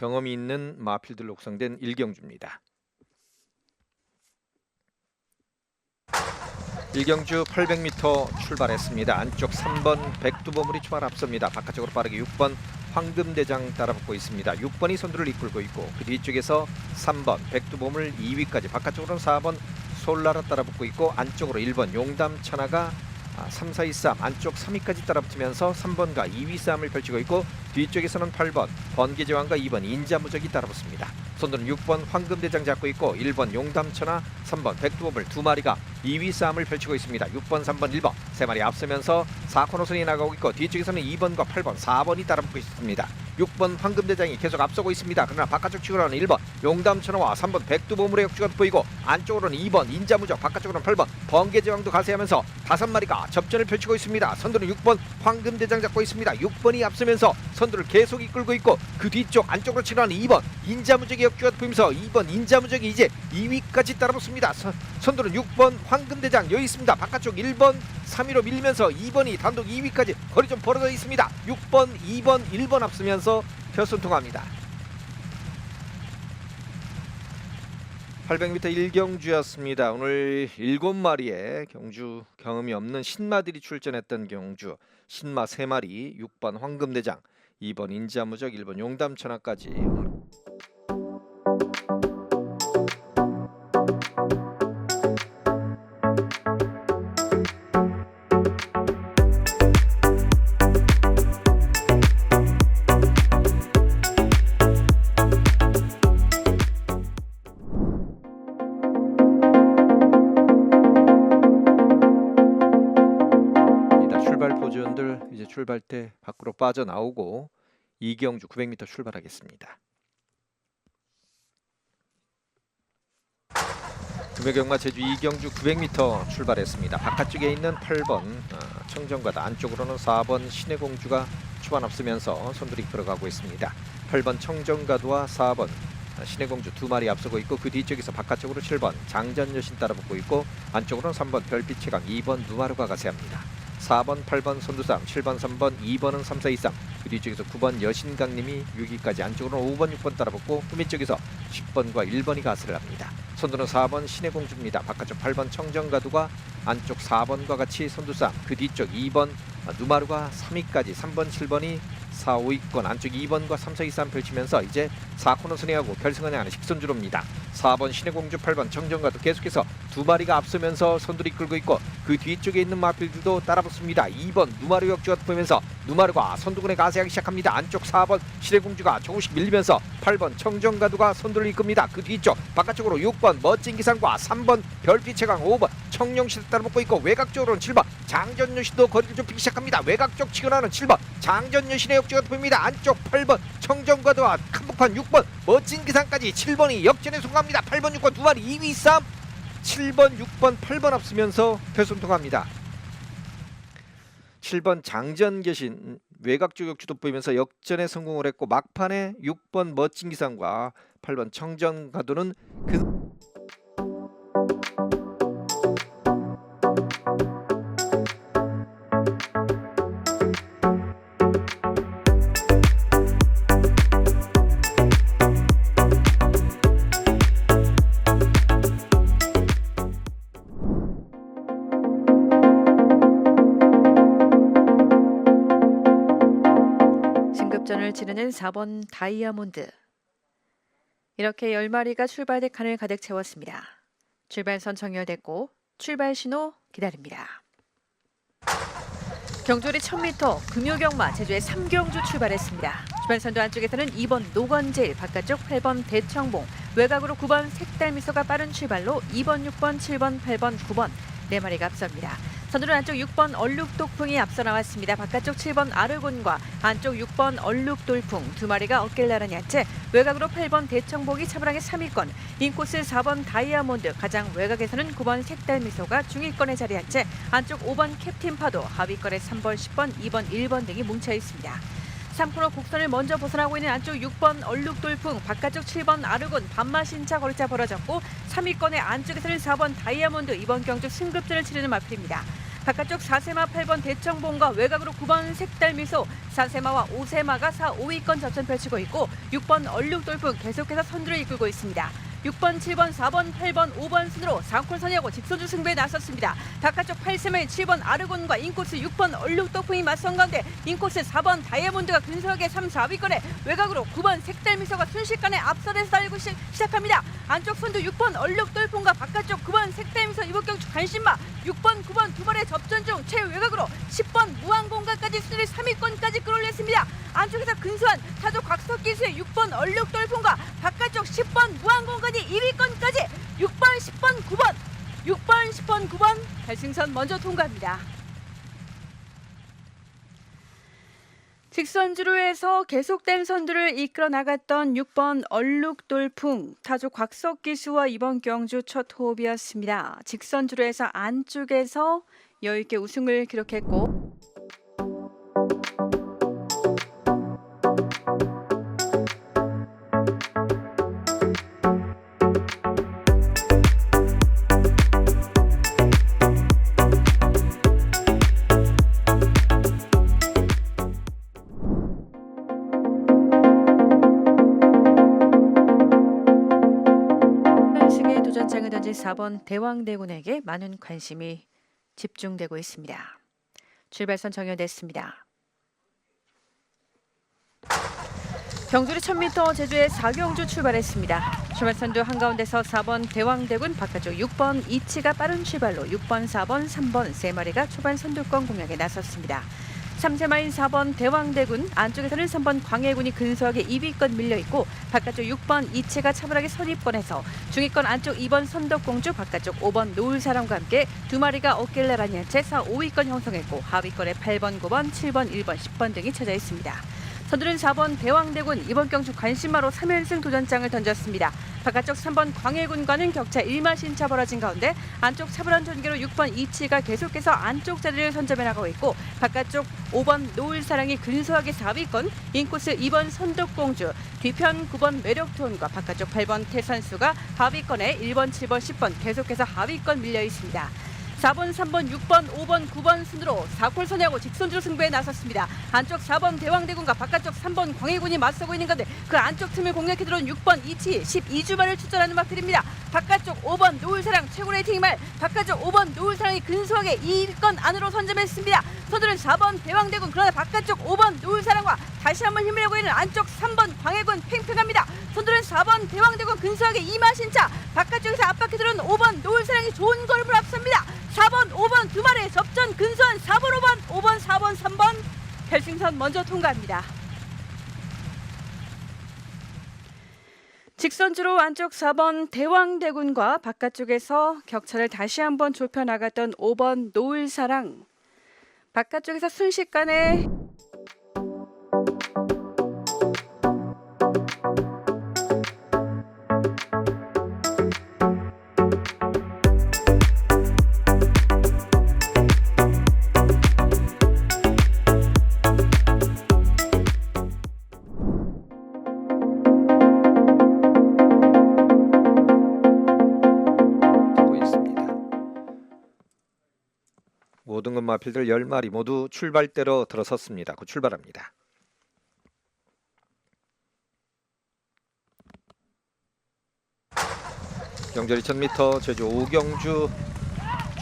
경험이 있는 마필들로 구성된 일경주입니다. 일경주 800m 출발했습니다. 안쪽 3번 백두보물이 초반 앞섭니다. 바깥쪽으로 빠르게 6번 황금대장 따라붙고 있습니다. 6번이 선두를 이끌고 있고 그 뒤쪽에서 3번 백두보물 2위까지 바깥쪽으로는 4번 솔라라 따라붙고 있고 안쪽으로 1번 용담 천하가 아, 3, 4, 2, 3 안쪽 3위까지 따라붙으면서 3번과 2위 싸움을 펼치고 있고 뒤쪽에서는 8번 번개제왕과 2번 인자무적이 따라붙습니다. 선두는 6번 황금대장 잡고 있고 1번 용담천하 3번 백두범을 두 마리가 2위 싸움을 펼치고 있습니다. 6번, 3번, 1번 세 마리 앞서면서 4코너 선이 나가고 있고 뒤쪽에서는 2번과 8번, 4번이 따라붙고 있습니다. 6번 황금대장이 계속 앞서고 있습니다. 그러나 바깥쪽 치고는 1번 용담천하와 3번 백두보물의 역주가 보이고 안쪽으로는 2번 인자무적 바깥쪽으로는 8번 번개제왕도 가세하면서 다섯 마리가 접전을 펼치고 있습니다. 선두는 6번 황금대장 잡고 있습니다. 6번이 앞서면서 선두를 계속 이끌고 있고 그 뒤쪽 안쪽으로 치러는 2번 인자무적의 역주가 보이면서 2번 인자무적이 이제 2위까지 따라붙습니다. 선, 선두는 6번 황금대장 여기 있습니다. 바깥쪽 1번 3위로 밀면서 2번이 단독 2위까지 거리 좀 벌어져 있습니다. 6번, 2번, 1번 앞서면서 결선 통합니다. 800m 일경주였습니다. 오늘 7마리의 경주 경험이 없는 신마들이 출전했던 경주 신마 3마리 6번 황금대장 2번 인자무적 1번 용담천하까지 빠져나오고 이경주 900m 출발하겠습니다. 금요경마 제주 이경주 900m 출발했습니다. 바깥쪽에 있는 8번 어, 청정과다 안쪽으로는 4번 신해공주가 초반 앞서면서 선두리 이끌어가고 있습니다. 8번 청정가도와 4번 신해공주 두 마리 앞서고 있고 그 뒤쪽에서 바깥쪽으로 7번 장전여신 따라붙고 있고 안쪽으로는 3번 별빛의 강 2번 누마루가 가세합니다. 4번, 8번 선두싸움, 7번, 3번, 2번은 3, 4, 2, 3. 그 뒤쪽에서 9번 여신강님이 6위까지 안쪽으로는 5번, 6번 따라붙고 후미 쪽에서 10번과 1번이 가스를 합니다. 선두는 4번 신해공주입니다. 바깥쪽 8번 청정가두가 안쪽 4번과 같이 선두싸움. 그 뒤쪽 2번 누마루가 3위까지 3번, 7번이 4, 5위권 안쪽 2번과 3, 4, 2, 3 펼치면서 이제 4코너 순회하고 결승을 향하는 식선주로입니다. 4번 신해공주 8번 청정가도 계속해서 두 마리가 앞서면서 선두를 이끌고 있고 그 뒤쪽에 있는 마필들도 따라붙습니다. 2번 누마루 역주가 보면서 누마루가 선두군에 가세하기 시작합니다. 안쪽 4번 신해공주가 조금씩 밀리면서 8번 청정가두가 선두를 이끕니다. 그 뒤쪽 바깥쪽으로 6번 멋진 기상과 3번 별빛의 강 5번 청룡시도 따라붙고 있고 외곽 쪽으로는 7번 장전여신도 거리를 좁히기 시작합니다. 외곽 쪽 치고 나는 7번 장전여신의 역주 가 보입니다. 안쪽 8번 청정가두와 한복판 6번 멋진 기상까지 7번이 역전에 성공합니다. 8번 6번 두 마리 2위 싸움 7번 6번 8번 앞서면서 결선 통합니다. 7번 장전 계신 외곽 쪽 역주도 보이면서 역전에 성공을 했고 막판에 6번 멋진 기상과 8번 청정 가도는 그 치르는 4번 다이아몬드. 이렇게 10마리가 출발 대 칸을 가득 채웠습니다. 출발선 정렬됐고 출발 신호 기다립니다. 경주리 1000m 금요경마 제주의 삼경주 출발했습니다. 출발선도 안쪽에서는 2번 노건질, 바깥쪽 8번 대청봉, 외곽으로 9번 색달미소가 빠른 출발로 2번, 6번, 7번, 8번, 9번 네 마리가 앞섭니다. 선두는 안쪽 6번 얼룩 독풍이 앞서 나왔습니다. 바깥쪽 7번 아르곤과 안쪽 6번 얼룩 돌풍 두 마리가 어깨를 나란히 한채 외곽으로 8번 대청복이 차분하게 3위권 인코스 4번 다이아몬드 가장 외곽에서는 9번 색달미소가 중위권에 자리한 채 안쪽 5번 캡틴 파도 하위권에 3번 10번 2번 1번 등이 뭉쳐 있습니다. 3코너 곡선을 먼저 벗어나고 있는 안쪽 6번 얼룩돌풍, 바깥쪽 7번 아르곤, 반마신차 거리차 벌어졌고 3위권의 안쪽에서는 4번 다이아몬드 이번 경주 승급전을 치르는 마필입니다. 바깥쪽 4세마 8번 대청봉과 외곽으로 9번 색달미소 4세마와 5세마가 4, 5위권 접전 펼치고 있고 6번 얼룩돌풍 계속해서 선두를 이끌고 있습니다. 6번, 7번, 4번, 8번, 5번 순으로 상콜 선이하고 직선주 승부에 나섰습니다. 바깥쪽 8세마의 7번 아르곤과 인코스 6번 얼룩돌풍이 맞선 가운데 인코스 4번 다이아몬드가 근소하게 3, 4위권에 외곽으로 9번 색달미소가 순식간에 앞선에서 달리고 시, 시작합니다. 안쪽 선두 6번 얼룩돌풍과 바깥쪽 9번 색달미소 이복경축 관심마 6번, 9번 두 발의 접전 중 최외곽으로 10번 무한공간까지 순위를 3위권까지 끌어올렸습니다. 안쪽에서 근소한 타조 곽석 기수의 6번 얼룩 돌풍과 바깥쪽 10번 무한공간이 2위권까지 6번, 10번, 9번 6번, 10번, 9번 결승선 먼저 통과합니다. 직선주로 해서 계속된 선두를 이끌어 나갔던 6번 얼룩돌풍 타조 곽석 기수와 이번 경주 첫 호흡이었습니다. 직선주로 해서 안쪽에서 여유있게 우승을 기록했고 던진 4번 대왕대군에게 많은 관심이 집중되고 있습니다. 출발선 정연됐습니다. 경주리 1000m 제주의 4경주 출발했습니다. 출발선도 한가운데서 4번 대왕대군 바깥쪽 6번 이치가 빠른 출발로 6번, 4번, 3번 세 마리가 초반 선두권 공략에 나섰습니다. 3세마인 4번 대왕대군 안쪽에서는 3번 광해군이 근소하게 2위권 밀려 있고 바깥쪽 6번 이치가 차분하게 선입권에서 중위권 안쪽 2번 선덕공주 바깥쪽 5번 노을사람과 함께 두 마리가 어깨를 나란히 한채 4, 5위권 형성했고 하위권에 8번, 9번, 7번, 1번, 10번 등이 쳐져 있습니다. 선두는 4번 대왕대군 이번 경주 관심마로 3연승 도전장을 던졌습니다. 바깥쪽 3번 광해군과는 격차 1마신차 벌어진 가운데 안쪽 차분한 전개로 6번 이치가 계속해서 안쪽 자리를 선점해 나가고 있고 바깥쪽 5번 노을사랑이 근소하게 4위권 인코스 2번 선덕공주 뒤편 9번 매력톤과 바깥쪽 8번 태산수가 하위권에 1번 7번 10번 계속해서 하위권 밀려 있습니다. 4번, 3번, 6번, 5번, 9번 순으로 4콜 선회하고 직선주로 승부에 나섰습니다. 안쪽 4번 대왕대군과 바깥쪽 3번 광해군이 맞서고 있는 건데 그 안쪽 틈을 공략해 들어온 6번 이치 12주말을 출전하는 막들입니다. 바깥쪽 5번 노을사랑 최고 레이팅 말 바깥쪽 5번 노을사랑이 근소하게 2위권 안으로 선점했습니다. 선두는 4번 대왕대군 그러나 바깥쪽 5번 노을사랑과 다시 한번 힘을 내고 있는 안쪽 3번 광해군 팽팽합니다. 선두는 4번 대왕대군 근소하게 2마신차 바깥쪽에서 압박해 들어온 5번 노을사랑이 좋은 걸음을 앞섭니다. 4번, 5번 두 마리의 접전 근소한 4번, 5번, 5번, 4번, 3번 결승선 먼저 통과합니다. 직선주로 안쪽 4번 대왕대군과 바깥쪽에서 격차를 다시 한번 좁혀 나갔던 5번 노을사랑 바깥쪽에서 순식간에 마필들 10마리 모두 출발대로 들어섰습니다. 곧 출발합니다. 경절이 1000m 제주 오경주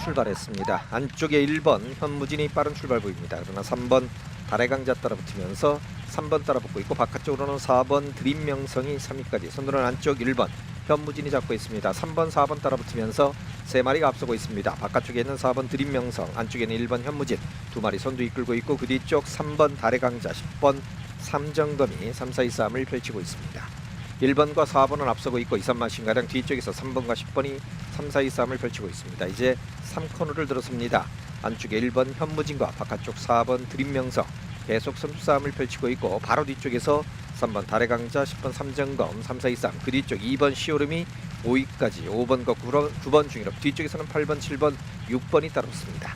출발했습니다. 안쪽에 1번 현무진이 빠른 출발 보입니다. 그러나 3번 달의 강자 따라붙으면서 3번 따라붙고 있고 바깥쪽으로는 4번 드림명성이 3위까지 선두는 안쪽 1번 현무진이 잡고 있습니다. 3번 4번 따라붙으면서 세 마리가 앞서고 있습니다. 바깥쪽에 있는 4번 드림명성 안쪽에는 1번 현무진 두 마리 선두 이끌고 있고 그 뒤쪽 3번 달의 강자 10번 삼정검이 3, 4, 2 싸움을 펼치고 있습니다. 1번과 4번은 앞서고 있고 2, 3마신가량 뒤쪽에서 3번과 10번이 3, 4, 2 싸움을 펼치고 있습니다. 이제 3코너를 들어섭니다. 안쪽에 1번 현무진과 바깥쪽 4번 드림명성 계속 선수 싸움을 펼치고 있고 바로 뒤쪽에서 3번 달의 강자 10번 삼정검 3, 4, 2 싸움 그 뒤쪽 2번 시오름이 5위까지 5번 과 9번 중이로 뒤쪽에서는 8번 7번 6번이 따라붙습니다.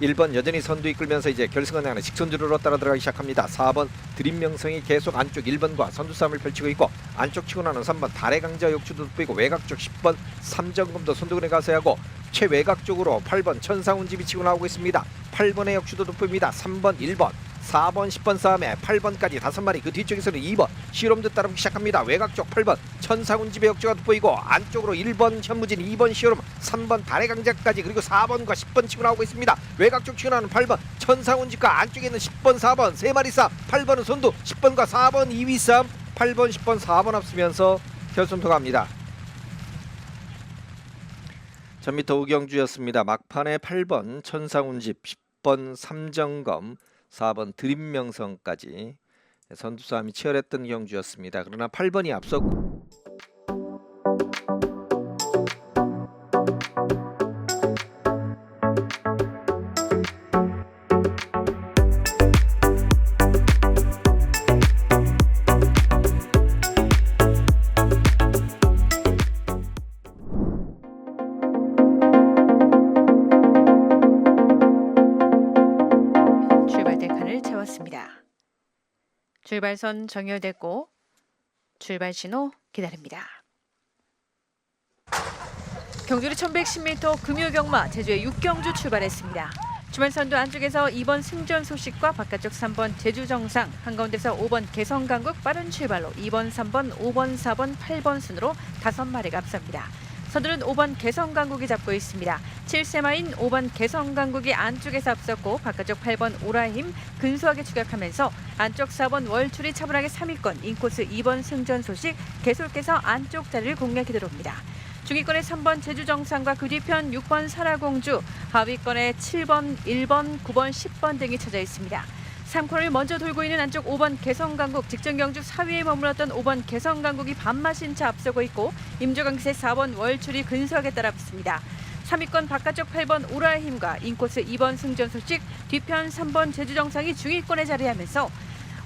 1번 여전히 선두 이끌면서 이제 결승을 향하는 직선주로로 따라 들어가기 시작합니다. 4번 드림명성이 계속 안쪽 1번과 선두 싸움을 펼치고 있고 안쪽 치고 나는 3번 달의 강자 역주도 돋보이고 외곽 쪽 10번 삼정금도 선두근에 가세하고 최외곽 쪽으로 8번 천상운집이 치고 나오고 있습니다. 8번의 역주도 돋보입니다. 3번, 1번, 4번, 10번 싸움에 8번까지 다섯 마리 그 뒤쪽에서는 2번 실험도 따르기 시작합니다. 외곽 쪽 8번 천상운집의 역주가 돋보이고 안쪽으로 1번 현무진, 2번 시오름, 3번 달의 강자까지 그리고 4번과 10번 치고 나오고 있습니다. 외곽 쪽 치고 나오는 8번 천상운집과 안쪽에 있는 10번, 4번 세 마리 싸움 8번은 손도 10번과 4번 2위 싸움 8번, 10번, 4번 앞서면서 결선토 갑니다. 전미터 우경주였습니다. 막판에 8번 천상운집, 10번 삼정검, 4번 드림명성까지 선두 싸움이 치열했던 경주였습니다. 그러나 8번이 앞섰고 채웠습니다. 출발선 정렬됐고 출발 신호 기다립니다. 경주리 1110m 금요경마 제주의 6경주 출발했습니다. 주말선도 안쪽에서 2번 승전 소식과 바깥쪽 3번 제주 정상 한가운데서 5번 개성 강국 빠른 출발로 2번, 3번, 5번, 4번, 8번 순으로 다섯 마리가 앞섭니다. 선두는 5번 개성 강국이 잡고 있습니다. 7세마인 5번 개성 강국이 안쪽에서 앞섰고 바깥쪽 8번 오라힘 근소하게 추격하면서 안쪽 4번 월출이 차분하게 3위권 인코스 2번 승전 소식 계속해서 안쪽 자리를 공략해 들어옵니다. 중위권의 3번 제주정상과 그 뒤편 6번 사라공주, 하위권의 7번, 1번, 9번, 10번 등이 쳐져 있습니다. 3코너를 먼저 돌고 있는 안쪽 5번 개성강국 직전 경주 4위에 머물렀던 5번 개성강국이 반마신 차 앞서고 있고 임조강세 4번 월출이 근소하게 따라붙습니다. 3위권 바깥쪽 8번 오라힘과 인코스 2번 승전 소식 뒤편 3번 제주정상이 중위권에 자리하면서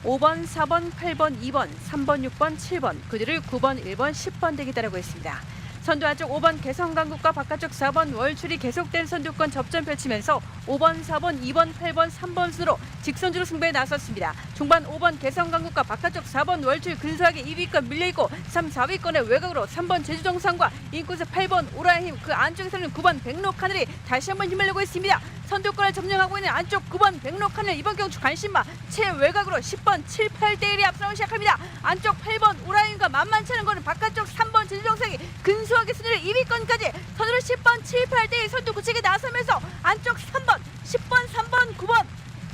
5번, 4번, 8번, 2번, 3번, 6번, 7번, 그 뒤를 9번, 1번, 10번 덱이 따르고 있습니다. 선두 안쪽 5번 개성강국과 바깥쪽 4번 월출이 계속된 선두권 접전 펼치면서 5번, 4번, 2번, 8번, 3번 순으로 직선주로 승부에 나섰습니다. 중반 5번 개성강국과 바깥쪽 4번 월출 근소하게 2위권 밀려있고 3, 4위권의 외곽으로 3번 제주정상과 인코스 8번 오라힘 그 안쪽에서는 9번 백록하늘이 다시 한번 힘을 내고 있습니다. 선두권을 점령하고 있는 안쪽 9번 백록하늘 이번 경주 관심마 최외곽으로 10번 7, 8대1이 앞서기 시작합니다. 안쪽 8번 오라인과 만만치 않은 거는 바깥쪽 3번 제주정상이 근소하게 순위를 2위권까지 선두를 10번 7, 8대1 선두 구치게 나서면서 안쪽 3번 10번 3번 9번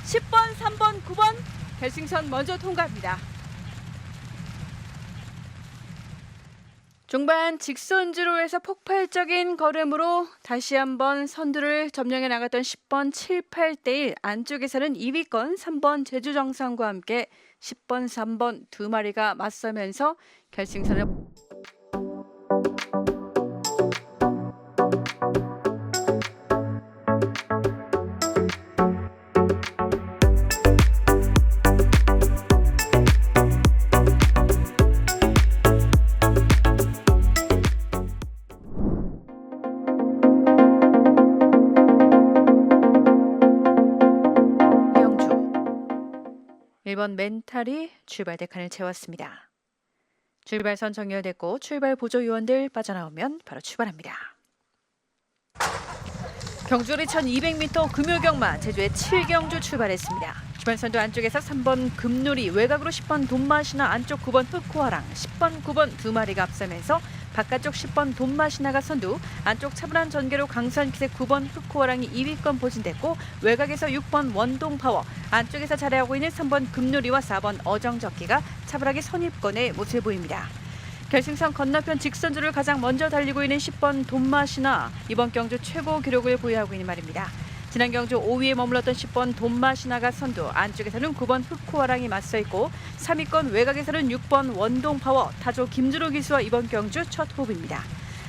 10번 3번 9번 결승선 먼저 통과합니다. 중반 직선주로 해서 폭발적인 걸음으로 다시 한번 선두를 점령해 나갔던 10번 7, 8대1 안쪽에서는 2위권 3번 제주정상과 함께 10번 3번 두 마리가 맞서면서 결승선을 1번 멘탈이 출발 대 칸을 채웠습니다. 출발선 정렬됐고 출발 보조 요원들 빠져나오면 바로 출발합니다. 경주리 1200m 금요경마 제주의 7경주 출발했습니다. 주변선도 안쪽에서 3번 금누리 외곽으로 10번 돈마시나 안쪽 9번 흑호아랑 10번 9번 두 마리가 앞서면서 바깥쪽 10번 돈마시나가 선두 안쪽 차분한 전개로 강선기색 9번 흑호아랑이 2위권 보진됐고 외곽에서 6번 원동파워 안쪽에서 자리하고 있는 3번 금누리와 4번 어정적기가 차분하게 선입권의 모습을 보입니다. 결승선 건너편 직선주를 가장 먼저 달리고 있는 10번 돈마시나 이번 경주 최고 기록을 보유하고 있는 말입니다. 지난 경주 5위에 머물렀던 10번 돈마시나가 선두 안쪽에서는 9번 흑코아랑이 맞서 있고 3위권 외곽에서는 6번 원동파워 타조 김주로 기수와 이번 경주 첫 호흡입니다.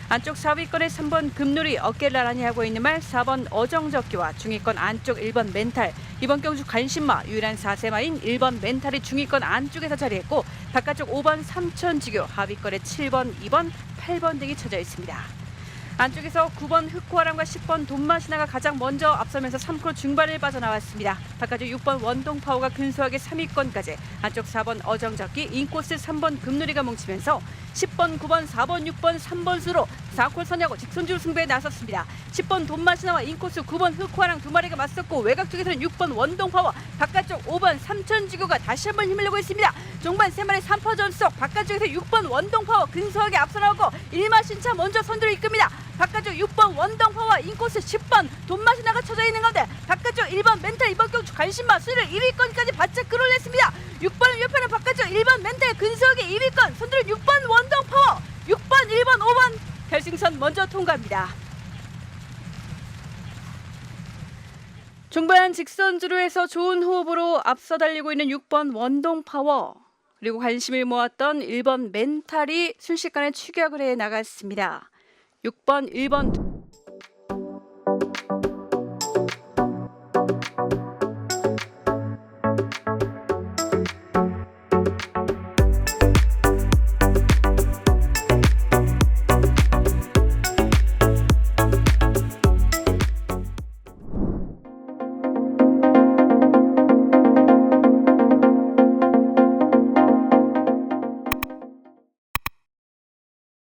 안쪽 4위권에 3번 금누리 어깨를 나란히 하고 있는 말 4번 어정적기와 중위권 안쪽 1번 멘탈 이번 경주 관심마 유일한 4세마인 1번 멘탈이 중위권 안쪽에서 자리했고 바깥쪽 5번 삼천지교 하위권에 7번 2번 8번 등이 쳐져 있습니다. 안쪽에서 9번 흑호아람과 10번 돈마시나가 가장 먼저 앞서면서 3프로 중반을 빠져나왔습니다. 바깥쪽 6번 원동파워가 근소하게 3위권까지 안쪽 4번 어정적기 인코스 3번 금누리가 뭉치면서 10번, 9번, 4번, 6번, 3번 수로 4콜 선야고 직선주로 승부에 나섰습니다. 10번 돈마시나와 인코스 9번 흑화랑 두 마리가 맞섰고 외곽 쪽에서는 6번 원동파워 바깥쪽 5번 삼천지구가 다시 한번 힘을 내고 있습니다. 종반 세 마리 3퍼 전속 바깥쪽에서 6번 원동파워 근소하게 앞서 나오고 일마신차 먼저 선두를 이끕니다. 바깥쪽 6번 원동파워 인코스 10번 돈마시나가 쳐져 있는 가운데 바깥쪽 1번 멘탈 이번 경주 관심마 수를 2위권까지 바짝 끌어냈습니다. 6번 옆에는 바깥쪽 1번 멘탈 근소하게 2위권 선두를 6번 원동파워 6번 1번 5번 결승선 먼저 통과합니다. 중반 직선주로에서 좋은 호흡으로 앞서 달리고 있는 6번 원동파워 그리고 관심을 모았던 1번 멘탈이 순식간에 추격을 해 나갔습니다. 6번, 1번